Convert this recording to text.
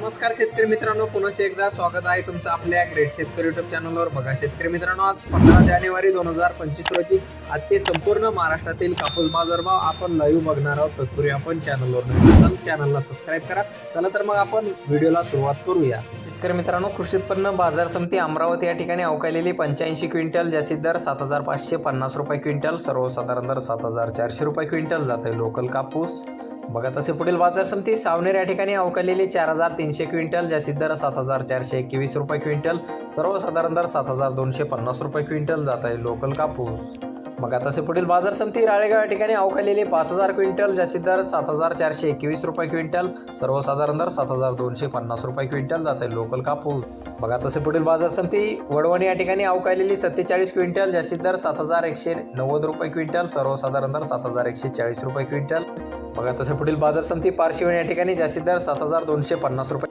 नमस्कार शेतकरी मित्रांनो पुन्हा एकदा स्वागत आहे तुमचं आपल्या ग्रेट शेतकरी युट्यूब चॅनलवर बघा शेतकरी मित्रांनो आज पंधरा जानेवारी दोन हजार पंचवीस रोजी आजचे संपूर्ण महाराष्ट्रातील कापूस बाजारभाव आपण लाईव्ह बघणार आहोत. तत्पूर्वी आपण चॅनलवर नवीन असाल चॅनलला सबस्क्राईब करा. चला तर मग आपण व्हिडिओला सुरुवात करूया. शेतकरी मित्रांनो कृषी उत्पन्न बाजार समिती अमरावती या ठिकाणी अवकालेली पंच्याऐंशी क्विंटल जास्तीत दर सात हजार पाचशे पन्नास रुपये क्विंटल सर्वसाधारण दर सात हजार चारशे रुपये क्विंटल जाते लोकल कापूस. बघा तसे पुढील बाजार समिती सावनेर या ठिकाणी अवकालेली चार हजार तीनशे क्विंटल जास्तीत दर सात हजार चारशे एकवीस रुपये क्विंटल सर्वसाधारण दर सात हजार दोनशे पन्नास रुपये क्विंटल जात आहे लोकल कापूस. बघा तसे पुढील बाजार समिती राळेगाव या ठिकाणी अवकालेली पाच हजार क्विंटल जास्तीत दर सात हजार चारशे एकवीस रुपये क्विंटल सर्वसाधारण दर सात हजार दोनशे पन्नास रुपये क्विंटल जात आहे लोकल कापूस. बघा तसे पुढील बाजार समिती वडवणी या ठिकाणी अवकालेली सत्तेचाळीस क्विंटल जास्तीत दर सात हजार एकशे नव्वद रुपये क्विंटल सर्वसाधारण दर सात हजार एकशे चाळीस रुपये क्विंटल. बघा तसं पुढील बाजार समिती पारशिवणी या ठिकाणी जास्तीत दर सात हजार दोनशे पन्नास रुपये